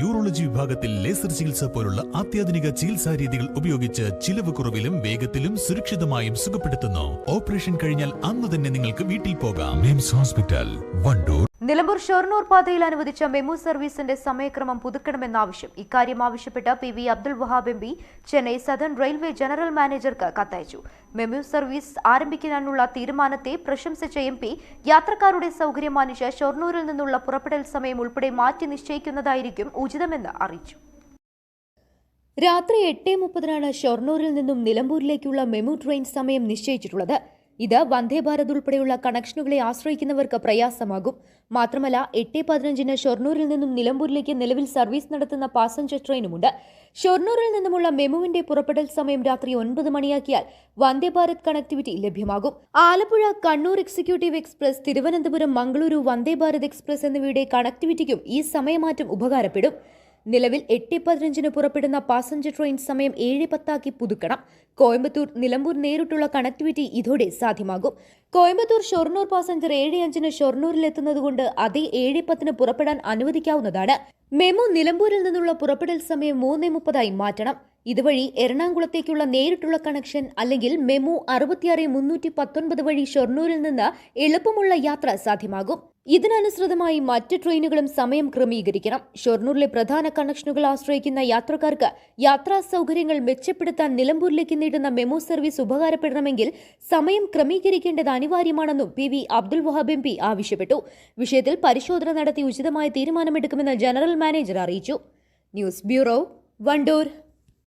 Urology വിഭാഗത്തിൽ laser ചികിത്സ പോലുള്ള അത്യാധുനിക ചികിത്സാ രീതികൾ ഉപയോഗിച്ച് ചിലവ് കുറവിലും വേഗത്തിലും സുരക്ഷിതമായും സുഖപ്പെടുത്തുന്നു. ഓപ്പറേഷൻ കഴിഞ്ഞാൽ അന്ന് തന്നെ നിങ്ങൾക്ക് വീട്ടിൽ പോകാം. മിംസ് ഹോസ്പിറ്റൽ വണ്ടൂർ നിലമ്പൂർ ഷൊർണൂർ പാതയിൽ അനുവദിച്ച മെമു സർവീസിന്റെ സമയക്രമം പുതുക്കണമെന്ന ആവശ്യം. ഇക്കാര്യം ആവശ്യപ്പെട്ട P V Abdul Wahab M P Chennai southern railway general മാനേജർക്ക് കത്തയച്ചു. മെമു സർവീസ് ആരംഭിക്കാനുള്ള തീരുമാനത്തെ പ്രശംസിച്ച എം പി യാത്രക്കാരുടെ സൗകര്യം മാനിച്ച് ഷൊർണൂരിൽ നിന്നുള്ള പുറപ്പെടൽ സമയം ഉൾപ്പെടെ മാറ്റി നിശ്ചയിക്കുന്നതായിരിക്കും ഉചിതമെന്ന് അറിയിച്ചു. രാത്രി എട്ട് മുപ്പതിനാണ് ഷൊർണൂരിൽ നിന്നും നിലമ്പൂരിലേക്കുള്ള മെമു ട്രെയിൻ സമയം നിശ്ചയിച്ചിട്ടുള്ളത്. ഇത് വന്ദേ ഭാരത് ഉൾപ്പെടെയുള്ള കണക്ഷനുകളെ ആശ്രയിക്കുന്നവർക്ക് പ്രയാസമാകും. മാത്രമല്ല എട്ട് പതിനഞ്ചിന് ഷൊർണൂരിൽ നിന്നും നിലമ്പൂരിലേക്ക് നിലവിൽ സർവീസ് നടത്തുന്ന പാസഞ്ചർ ട്രെയിനുമുണ്ട്. ഷൊർണൂരിൽ നിന്നുമുള്ള മെമുവിന്റെ പുറപ്പെടൽ സമയം രാത്രി ഒൻപത് മണിയാക്കിയാൽ വന്ദേ ഭാരത് കണക്ടിവിറ്റി ലഭ്യമാകും. Alappuzha Kannur executive express Thiruvananthapuram Mangaluru Vande Bharat express എന്നിവയുടെ കണക്ടിവിറ്റിക്കും ഈ സമയമാറ്റം ഉപകാരപ്പെടും. നിലവിൽ എട്ട് പതിനഞ്ചിന് പുറപ്പെടുന്ന പാസഞ്ചർ ട്രെയിൻ സമയം ഏഴ് പത്താക്കി പുതുക്കണം. കോയമ്പത്തൂർ നിലമ്പൂർ നേരിട്ടുള്ള കണക്ടിവിറ്റി ഇതോടെ സാധ്യമാകും. കോയമ്പത്തൂർ ഷൊർണൂർ പാസഞ്ചർ ഏഴ് അഞ്ചിന് ഷൊർണൂരിൽ എത്തുന്നതുകൊണ്ട് അതേ ഏഴ് പത്തിന് പുറപ്പെടാൻ അനുവദിക്കാവുന്നതാണ്. മെമു നിലമ്പൂരിൽ നിന്നുള്ള പുറപ്പെടൽ സമയം മൂന്ന് മുപ്പതായി മാറ്റണം. ഇതുവഴി എറണാകുളത്തേക്കുള്ള നേരിട്ടുള്ള കണക്ഷൻ അല്ലെങ്കിൽ മെമു അറുപത്തിയാറ് മുന്നൂറ്റി പത്തൊൻപത് വഴി ഷൊർണൂരിൽ നിന്ന് എളുപ്പമുള്ള യാത്ര സാധ്യമാകും. ഇതിനനുസൃതമായി മറ്റ് ട്രെയിനുകളും സമയം ക്രമീകരിക്കണം. ഷൊർണൂരിലെ പ്രധാന കണക്ഷനുകൾ ആശ്രയിക്കുന്ന യാത്രക്കാർക്ക് യാത്രാ സൗകര്യങ്ങൾ മെച്ചപ്പെടുത്താൻ നിലമ്പൂരിലേക്ക് നീട്ടുന്ന മെമു സർവീസ് ഉപകാരപ്പെടണമെങ്കിൽ സമയം ക്രമീകരിക്കേണ്ടത് അനിവാര്യമാണെന്നും P V Abdul Wahab M P ആവശ്യപ്പെട്ടു. വിഷയത്തിൽ പരിശോധന നടത്തി ഉചിതമായ തീരുമാനമെടുക്കുമെന്ന് ജനറൽ മാനേജർ അറിയിച്ചു. News bureau Wandoor.